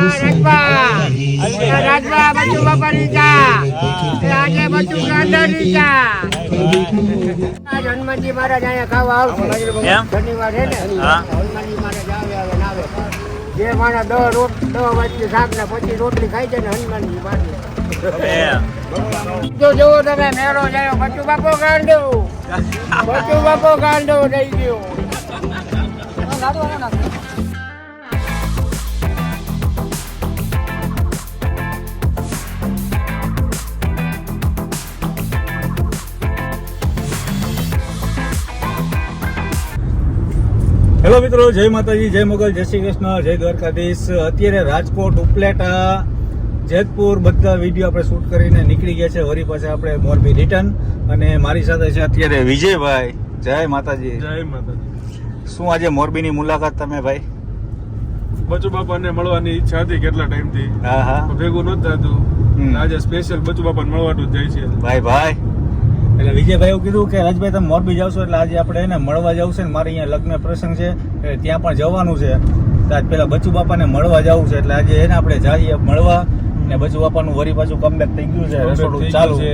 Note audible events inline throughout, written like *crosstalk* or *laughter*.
રાજભા રાજભા બચ્ચુ બાપા રીચા આજે બચ્ચુ ગાંડા રીચા હનુમાનજી મહારાજ અહીંયા ખાવા આવશે. શનિવાર છે ને. હનુમાનજી મહારાજ આવે આવે આવે. જે માણસ દસ રોટ દસ વાટકી શાક ને પછી રોટલી ખાઈ જાય ને હનુમાનજી મહારાજ જો જોવો તમે મેળો જાય બચુ બાપો ગાંડો. બચુ બાપો ગાંડો થઈ ગયો. હેલો મિત્રો જય માતાજી જય મોગલ જય શ્રી કૃષ્ણ જય દ્વારકાધીશ. અત્યારે રાજકોટ ઉપલેટા જેતપુર બધા વીડિયો આપણે શૂટ કરીને નીકળી ગયા છે. વરી પાસે આપણે મોરબી રિટર્ન. અને મારી સાથે છે અત્યારે વિજયભાઈ. જય માતાજી. જય માતાજી. શું આજે મોરબીની મુલાકાત તમે ભાઈ? બચુ બાપાને મળવાની ઈચ્છા હતી કેટલા ટાઈમથી. હા હા. ભેગું હમ. આજે સ્પેશિયલ બચુ બાપાને મળવાનું જાય છે. ભાઈ ભાઈ. એટલે વિજયભાઈ એવું કીધું કે રાજભાઈ તમે મોરબી જાવશો એટલે આજે આપણે એને મળવા જવું છે ને મારે અહીંયા લગ્ન પ્રસંગ છે એટલે ત્યાં પણ જવાનું છે. તો આજ પેલા બચુ બાપાને મળવા જવું છે એટલે આજે એને આપણે જઈએ મળવા ને બચુ બાપાનું વરી પાછું કમબેક થઈ ગયું છે રસોડું ચાલુ. છે.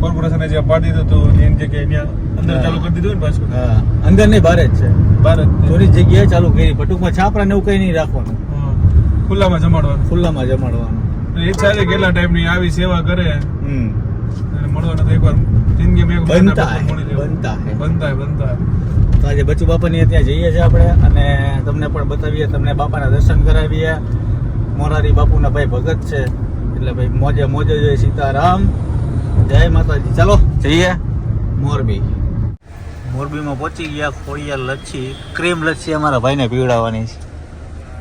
કોર્પોરેશને જે પાડી દીધું હતું એની જગ્યાએ અહીંયા અંદર ચાલુ કરી દીધું ને પાછું? હા. અંદર નહીં બહાર જ છે. ભારત થોડી જગ્યાએ ચાલુ કરી પટુકમાં ટૂંકમાં છાપરા ને એવું કઈ નહીં રાખવાનું. ખુલ્લામાં જમાડવાનું. ખુલ્લામાં જમાડવાનું. ઈચ્છા છે કેટલા ટાઈમની આવી સેવા કરે. મળવાનું તો એકવાર જિંદગીમાં મેં બનતા હે, બનતા હે. બનતા હે, બનતા હે. તો આજે બચુ બાપાની ત્યાં જઈએ છીએ આપણે અને તમને પણ બતાવીએ તમને બાપાના દર્શન કરાવીએ. મોરારી બાપુના ભાઈ ભગત છે. એટલે ભાઈ મોજે મોજે જોઈએ સીતારામ. જય માતાજી. ચાલો જઈએ મોરબી. મોરબીમાં પહોંચી ગયા ખોડિયા લચ્છી. ક્રીમ લચ્છી અમારા ભાઈને પીવડાવવાની છે.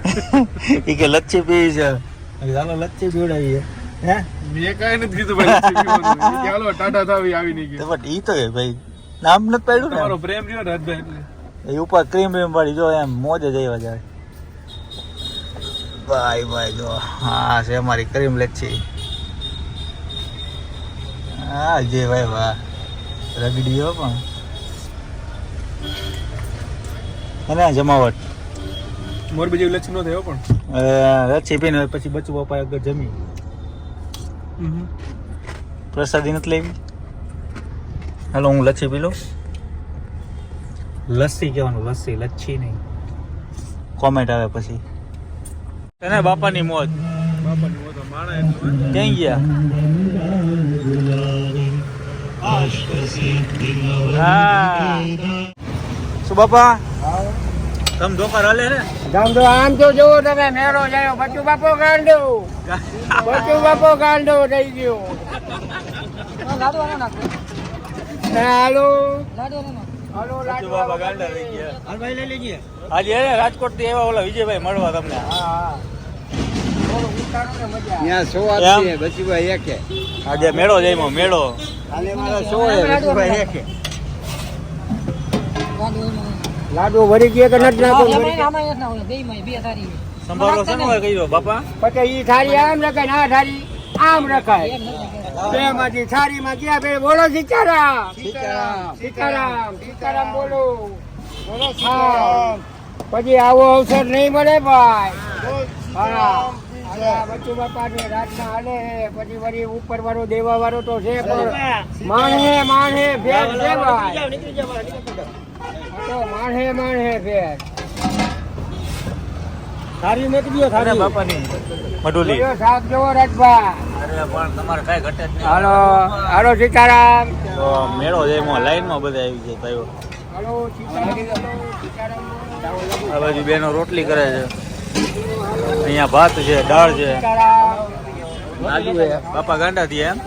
*laughs* એ કે લચ્છી પીવી છે. ચાલો લચ્છી પીવડાવીએ. હે? મેં કાંઈ નથી કીધું ભાઈ હાલો ટાટા થાવી આવી નહીં તો કે ઈ તો ભાઈ નામ નથી પાડ્યું ને? તમારો પ્રેમ રહ્યો ને રાજભાઈ એટલે. એ ઉપર ક્રીમ બ્રીમ વાળી જો એમ મોજે જઈવા જાય ભાઈ ભાઈ જો હા છે અમારી ક્રીમ લચ્છી. હા જે ભાઈ વાહ. હો પણ. અને જમાવટ. મોરબી જેવી લચ્છી ન થયો પણ. લચ્છી પીને પછી બચું પપ્પા આગળ જમી. પ્રસાદી નથી લેવી? હાલો હું લચ્છી પી લઉં લસ્સી કહેવાનું લસ્સી લચ્છી નહીં. કોમેન્ટ આવે પછી. એને બાપાની મોજ બાપાની મોતો માણા. ક્યાં ગયા? હા. શું બાપા? તમે ધોકાર હલે ને ધંધો આમ તો જોવો તમે મેળો જાય બચ્ચુ બાપો ગાંડો. બચ્ચુ બાપો ગાંડો થઈ ગયો. હે, હાલો. હાલો લાડુ બાપા ગાંડા થઈ ગયા. હાલ ભાઈ લઈ લેજે. આજે રાજકોટથી એવા ઓલા વિજયભાઈ મળવા તમને. હા હા. ત્યાં સો? આપીએ એકે. આજે મેળો જઈમો મેળો. કાલે મારા સો એકે. લાડુ ભરી ગયો કે નથી નાખો? ગયા? સંભાળો છે ને કહીજો બાપા? પછી ઈ થાળી આમ રખાય ના થાળી આમ રખાય. બેમાંથી થાળી માં ક્યાં બે બોલો સીતારામ. સીતારામ. સીતારામ બોલો. બોલો સીતારામ. પછી આવો અવસર નહીં મળે ભાઈ. હા. આ બચ્ચુ બાપાની રાતના હાલે. પછી વળી ઉપર વાળો દેવા વાળો તો છે પણ માણે માણે ભેગ છે ભાઈ. તો માણહે માણહે બાપાની શાક જોવો રાજભા. અરે પણ તમારે કઈ ઘટે જ નહીં. હાલો હાલો સીતારામ. તો મેળો જઈમો લાઈનમાં બધા આવી હાલો સીતારામ. સીતારામ આ બાજુ બેનો રોટલી કરે છે. અહીંયા ભાત છે દાળ છે. છે બાપા ગાંડા થી એમ?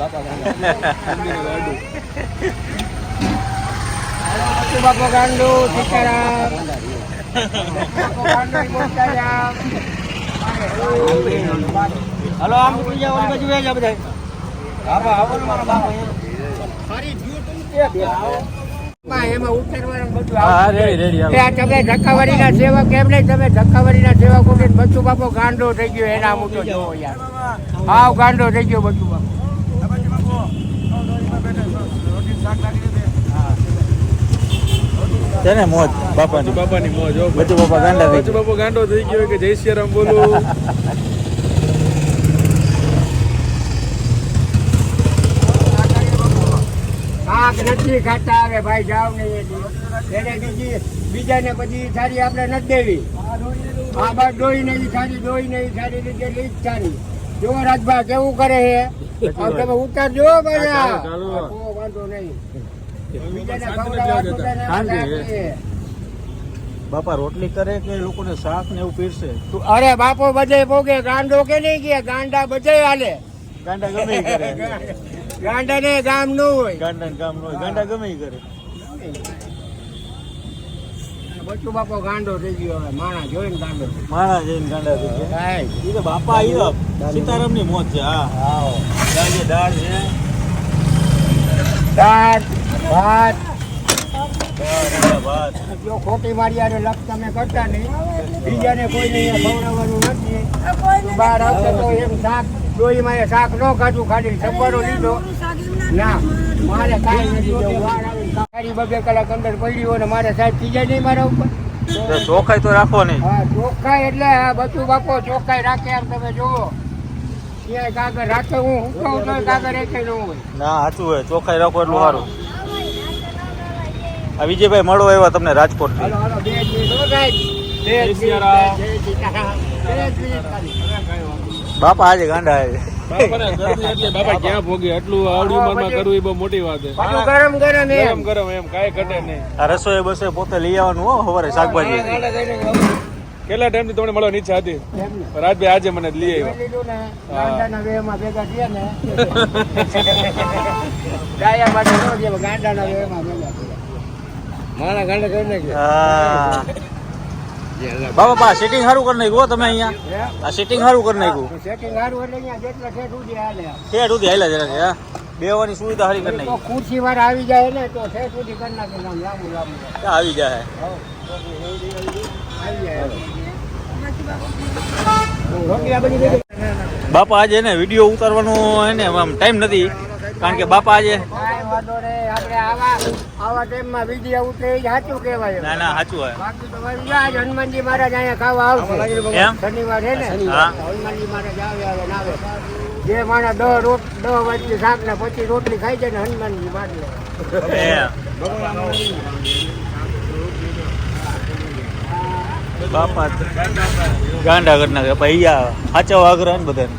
બાપો ગાંડુ. *laughs* સીતારામ બાપો gandu sekarang. હાલો આમ નીકળી જાઓ ઓલી બાજુ વહી જાઓ બધાય. બાપા, આવો ને મારા બાપા એમ. માં એમાં ઉતારવાનું બધું હા આવતું રેડી રેડી એ તમે ધક્કાવાળીના સેવક એમ નહીં તમે ધક્કાવાળીના સેવકો કે બાપો ગાંડો થઈ ગયો એના હું તો જોવો યાર. હાવ ગાંડો થઈ ગયો બચ્ચું બાપો. છે ને મોજ બાપાની. બાપાની મોજ બચુ બાપા ગાંડા થઈ બચુ બાપા ગાંડો થઈ ગયો કે જય શ્રી રામ બોલું નથી ખાતા હવે ભાઈ જાવ નહીં એને બીજી બીજાને પછી સારી આપણે નથી દેવી. આ બાર ડોઈ નહીં સારી ડોઈ નહીં સારી રીતે લીજ સારી જો રાજભા કેવું કરે છે. હવે તમે ઉતારજો ચાલો. વાંધો નહીં. બાપા રોટલી કરે કે લોકોને શાક ને એવું પીરશે અરે બાપો બધે ભોગે ગાંડો કે નહીં કે ગાંડા બધે હાલે. ગાંડા ગમે કરે. ગાંડા ને ગામનું હોય. ગાંડા ને ગામનું હોય. ગાંડા ગમે કરે. બચુ બાપો ગાંડો થઈ ગયો હવે માણા જોઈને ગાંડો માણા જોઈને ગાંડા થઈ ગયા. ગયો. તો બાપા આવ્યો સીતારામની મોત છે હા. હા દાળ છે. દાળ ભાત. જો ખોટી મારિયાને લક્ષ તમે કરતા નહીં બીજાને કોઈને ખવડાવવાનું નથી. બહાર આવશે તો એમ શાક ડોહીમાં એ શાક ન ખાધું ખાલી સબ્બારો લીધો. ના મારે કાંઈ નથી આવીને સારી બબે કલાક અંદર પડી હોય ને મારે સાહેબ ખીજાય નહીં મારા ઉપર. ચોખ્ખાઈ ચોખાઈ તો રાખો નહીં હા ચોખ્ખાઈ એટલે બધું બાપો ચોખ્ખાઈ રાખે એમ તમે જુઓ. હું તો એક ન હોય. ના સાચું હોય. ચોખાઈ રાખો એટલું સારું. આ વિજયભાઈ મળો આવ્યા તમને રાજકોટ. બાપા આજે ગાંડા આવે એટલે બાપા ક્યાં ભોગે? આટલું આવડી ઉંમરમાં કરવું એ બહુ મોટી વાત છે. ગરમ ગરમ એમ. ગરમ ગરમ એમ કાંઈ ઘટે નહીં. રસોઈ બસે પોતે લઈ આવવાનું હો સવારે શાકભાજી. કેટલા ટાઈમથી તમને મળવાની ઈચ્છા હતી? રાજભાઈ આજે મને લઈ આવ્યા. જોઈ લીધું ને ગાંડાના વેમાં ભેગા થયા ને. *laughs* ગાયા માટે ગાંડાના વેમાં ભેગા થયા. મારા ગાંડા કરી નાખ્યા હા. બાપા બા સિટિંગ સારું કરી નાખ્યું તમે અહીંયા. આ સિટિંગ સારું કરી નાખ્યું. સેટિંગ સારું એટલે અહીંયા જેટલા set સુધી હાલે. ઠેઠ સુધી હાલ્યા જરાક હા. બેવાની સુવિધા સારી કરી નાખી. ખુરશી વાર આવી જાય ને તો set સુધી કરી નાખે લાંબુ લાંબુ આવી જાય. આવી જાય. બાપા આજે ને વીડિયો ઉતારવાનો એને આમ ટાઈમ નથી. કારણ કે બાપા આજે કાંઈ વાંધો નહીં. આપણે આવા આવા ટાઈમમાં વીડિયો ઉતરે સાચું કહેવાય. ના ના સાચું હોય. બાકી તો ભાઈ આજ હનુમાનજી મહારાજ અહીંયા ખાવા આવશે. શનિવાર છે ને? હનુમાનજી મહારાજ આવે આવે જે માણસ દહ રોટ દહ શાક ને પછી રોટલી ખાઈ જાય ને હનુમાનજી માટે એમ. બાપા ગાંડા કરી નાખે પૈયા સાચા વાઘરા ને બધાને?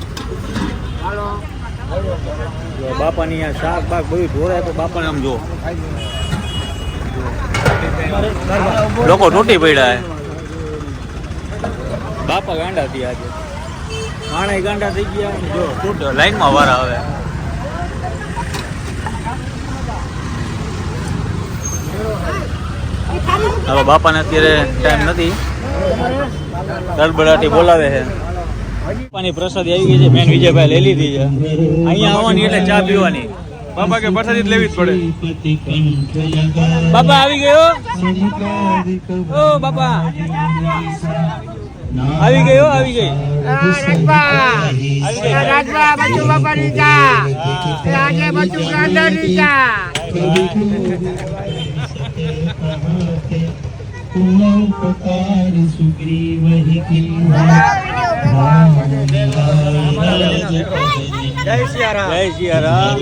બાપાની અહીંયા શાક બાક બધું ઢોરાય તો બાપાને આમ જો લોકો તૂટી પડ્યા બાપા ગાંડા થયા આજે. માણા ગાંડા થઈ ગયા. જો તૂટ લાઈનમાં વારા આવે હવે બાપાને અત્યારે ટાઈમ નથી. ગડબડાટી બોલાવે છે. બાપાની પ્રસાદી આવી ગઈ છે બેન વિજયભાઈ લઈ લીધી છે. અહીંયા આવવાની એટલે ચા પીવાની. બાપા કે પ્રસાદી જ લેવી જ પડે. બાપા આવી ગયો? ઓ, બાપા. આવી ગયો, આવી ગઈ. રાજભા રાજભા બચુ બાપાની ચા. એ આજે બચુ ગાંડાની ચા. જય સિયારામ જય સિયારામ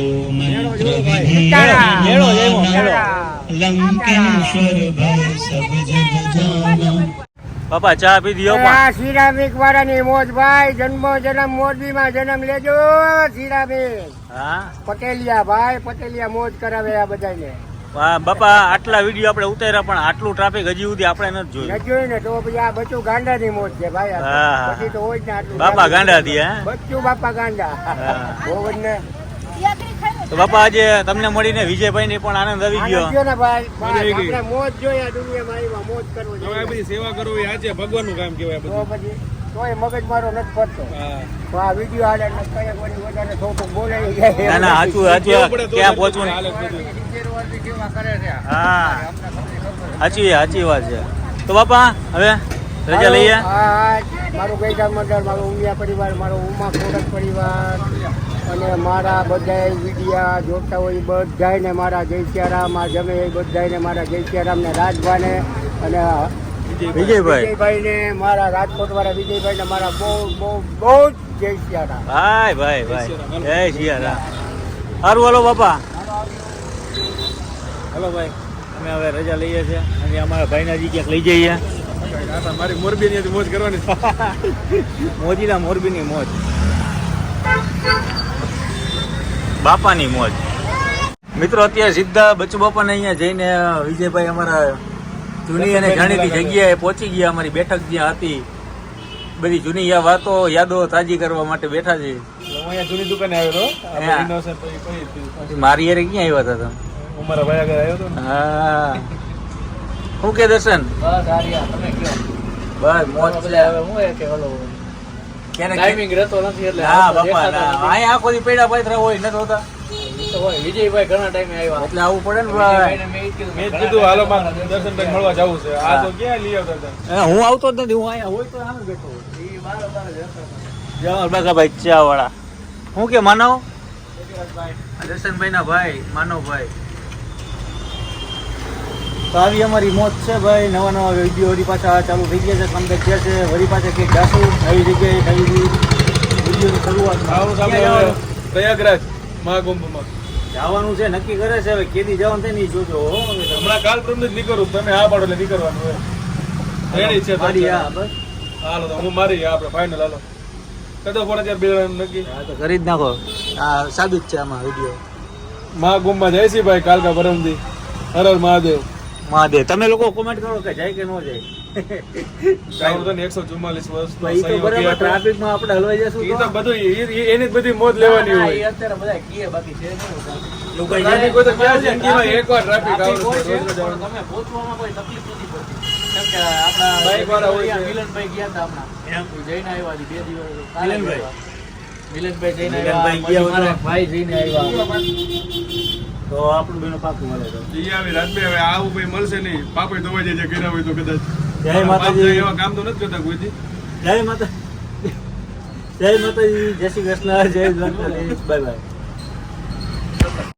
બાપા ચા પી દીયો આ સિરામિક વાળાની મોજ ભાઈ જન્મ જન્મ મોરબીમાં જન્મ લેજો સિરામિક. હા? પટેલિયા ભાઈ પટેલિયા મોજ કરાવે આ બધાને બાપા આટલા વીડિયો આપણે ઉતાર્યા પણ આટલું ટ્રાફિક હજી સુધી આપણે નથી જોયું. જોયું ને તો પછી આ બચ્ચું ગાંડાની મોત છે ભાઈ. પછી તો હોય જ ને આટલું બાપા ગાંડા. થી હે? બચ્ચું બાપા ગાંડા. બહુ ને. તો બાપા આજે તમને મળીને વિજયભાઈ ને પણ આનંદ આવી ગયો. ને ભાઈ. આપણે મોજ જોઈએ દુનિયામાં મોજ કરવો હવે જોઈએ. બધી સેવા કરવી આજે ભગવાનનું કામ કહેવાય આ તો મગજ મારો નથી પડતો હા. તો આ વીડિયો આલે ને કઈ વળી વધારે થોડુંક બોલે ના ના સાચું સાચું ક્યાં પહોંચવું હાલે નહીં બધું. હા. સાચી સાચી વાત છે. તો બાપા હવે રજા લઈએ? મારું ગઈકાલ મંડળ મારો ઉમિયા પરિવાર મારો ઉમા ખોડક પરિવાર અને મારા બધા વિડિયા જોતા હોય બધાને મારા જય સિયારામ આ જમે એ બધાને મારા જય સિયારામને રાજભાને અને વિજયભાઈ. ને મારા રાજકોટ વાળા વિજયભાઈને મારા બહુ બહુ બહુ જ જય સિયારામ ભાઈ ભાઈ ભાઈ. જય સિયારામ સારું હાલો બાપા. હાલો ભાઈ. અમે હવે રજા લઈએ છીએ. અને અમારા ભાઈના જી ક્યાંક લઈ જઈએ. મારી મોરબી ની મોજ કરવાની *laughs* મોજીના મોરબીની મોજ. બાપાની મોજ. મિત્રો અત્યારે સીધા બચ્ચુ બાપાને અહીંયા જઈને વિજયભાઈ અમારા જૂની અને જાણીતી જગ્યાએ પહોંચી ગયા અમારી બેઠક જ્યાં હતી. બધી જૂની યા વાતો યાદો તાજી કરવા માટે બેઠા છે જૂની દુકાને આવ્યો મારી યારે ક્યાં આવ્યા હતા તમે? હું ભાઈ આગળ આવ્યો હતો હા. શું કે દર્શન? બસ મોજ છે. ક્યારેક ટાઈમિંગ રહેતો નથી એટલે હા બાપા આ કોઈ આખો દી પેડા પાથરા હોય નથી હોતા. તો હોય. વિજયભાઈ ઘણા ટાઈમે આવ્યા. એટલે આવું પડે ને ભાઈ. મેં કીધું હાલો આવતા મળવા જવું છે. આ તો ક્યાં લઈ આવતા હું આવતો જ નથી હું અહીંયા હોય તો આમ બેઠો હોય. બાર બાર જ હતા. ચા વાળા હું કે માનવ? દર્શનભાઈ ના ભાઈ માનવભાઈ. તો આવી અમારી મોત છે ભાઈ નવા નવા વીડિયો વળી પાછા ચાલુ થઈ ગયા છે કમબેક થયા છે. વળી પાછા કંઈક જાશું નવી જગ્યાએ નવી વિડીયોની શરૂઆત પ્રયાગરાજ મહાકુંભમાં. જવાનું છે નક્કી કરે છે હવે કેદી જવાનું થાય નહીં જોજો હમણાં કાલ પ્રમ જ નીકળું તમે આ પાડો એટલે નીકળવાનું હોય. રેડી છે મારી હા બસ. હાલો તો હું મારી આપણે ફાઇનલ હાલો. કદો પડે ત્યાં બે નક્કી? હા તો કરી જ નાખો. આ જ છે આમાં વીડિયો. મહાકુંભમાં છે ભાઈ કાલકા પરમથી હર હર મહાદેવ. મહાદેવ. તમે લોકો કોમેન્ટ કરો કે જાય કે ન જાય. એકસો ચુમ્માલીસ વર્ષ તો આપણે. હલવાઈ જશું એ તો બધું એની બધી મોજ લેવાની હોય. અત્યારે બધા કીએ બાકી છે તો બેનો પાકું મળે તો. ઈ આવી હવે આવું ભાઈ મળશે નહીં. પાપે ધોવાઈ જાય કર્યા હોય તો કદાચ. જય માતાજી. એવા કામ તો નથી કરતા કોઈથી જય માતા જય માતાજી જય શ્રી કૃષ્ણ જય દ્વારકાધીશ બાય બાય.